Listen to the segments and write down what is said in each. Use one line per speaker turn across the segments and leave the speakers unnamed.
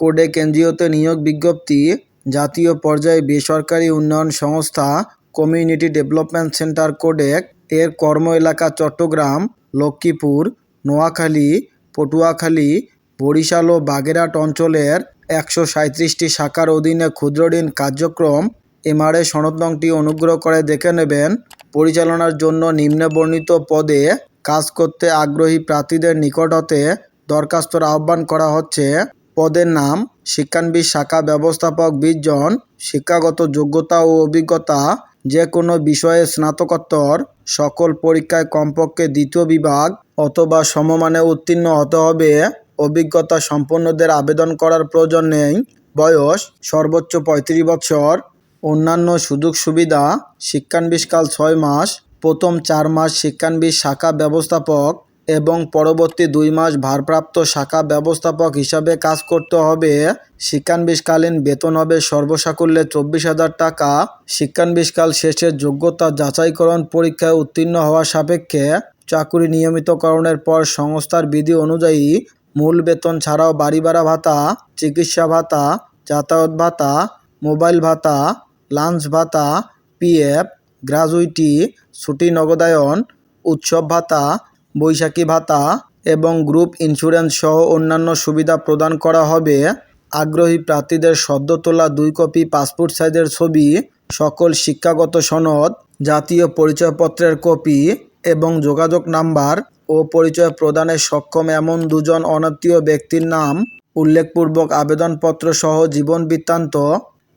Codec কেন্দ্রীয়তে নিয়োগ বিজ্ঞপ্তি, জাতীয় পর্যায়ে বেসরকারি উন্নয়ন সংস্থা কমিউনিটি ডেভেলপমেন্ট সেন্টার কোডেক এর কর্ম এলাকা চট্টগ্রাম, লক্ষ্মীপুর, নোয়াখালী, পটুয়াখালী, বরিশাল ও বাগেরহাট অঞ্চলের একশো সাঁইত্রিশটি শাখার অধীনে ক্ষুদ্রঋণ কার্যক্রম এমআরএ সনদনংটি অনুগ্রহ করে দেখে নেবেন। পরিচালনার জন্য নিম্নবর্ণিত পদে কাজ করতে আগ্রহী প্রার্থীদের নিকট হতে দরখাস্তর আহ্বান করা হচ্ছে। পদের নাম শিক্ষানবিদ শাখা ব্যবস্থাপক বিশ জন শিক্ষাগত যোগ্যতা ও অভিজ্ঞতা যে কোনো বিষয়ে স্নাতকোত্তর, সকল পরীক্ষায় কমপক্ষে দ্বিতীয় বিভাগ অথবা সমমানে উত্তীর্ণ হতে হবে। অভিজ্ঞতা সম্পন্নদের আবেদন করার প্রয়োজন নেই। বয়স সর্বোচ্চ পঁয়ত্রিশ বছর। অন্যান্য সুযোগ সুবিধা শিক্ষানবিশকাল ছয় মাস। প্রথম চার মাস শিক্ষানবিদ শাখা ব্যবস্থাপক এবং পরবর্তী দুই মাস ভারপ্রাপ্ত শাখা ব্যবস্থাপক হিসাবে কাজ করতে হবে। শিক্ষানবিশকালীন বেতন হবে সর্বসাকুল্যে চব্বিশ হাজার টাকা। শিক্ষানবিশকাল শেষে যোগ্যতা যাচাইকরণ পরীক্ষায় উত্তীর্ণ হওয়ার সাপেক্ষে চাকুরি নিয়মিতকরণের পর সংস্থার বিধি অনুযায়ী মূল বেতন ছাড়াও বাড়ি ভাড়া ভাতা, চিকিৎসা ভাতা, যাতায়াত ভাতা, মোবাইল ভাতা, লাঞ্চ ভাতা, পিএফ গ্র্যাজুইটি ছুটি, নগদায়ন, উৎসব ভাতা বৈশাখী ভাতা এবং গ্রুপ ইন্স্যুরেন্স সহ অন্যান্য সুবিধা প্রদান করা হবে। আগ্রহী প্রার্থীদের সদ্য তোলা দুই কপি পাসপোর্ট সাইজের ছবি, সকল শিক্ষাগত সনদ, জাতীয় পরিচয়পত্রের কপি এবং যোগাযোগ নাম্বার ও পরিচয় প্রদানে সক্ষম এমন দুজন অনাত্মীয় ব্যক্তির নাম উল্লেখপূর্বক আবেদনপত্র সহ জীবন বৃত্তান্ত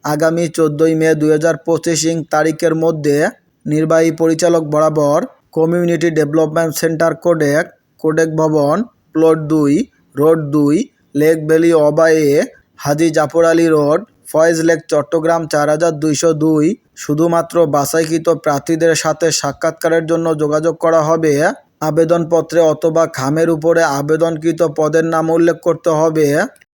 আগামী চোদ্দোই মে দু হাজার পঁচিশ ইং তারিখের মধ্যে নির্বাহী পরিচালক বরাবর community development centre codec codec ভবন, প্লট দুই, রোড দুই, লেক ভ্যালি অবায়ে, হাজি জাফর আলী রোড, ফয়েজ লেক চট্টগ্রাম চার হাজার দুইশো দুই। শুধুমাত্র বাছাইকৃত প্রার্থীদের সাথে সাক্ষাৎকারের জন্য যোগাযোগ করা হবে। আবেদনপত্রে অথবা খামের উপরে আবেদনকৃত পদের নাম উল্লেখ করতে হবে।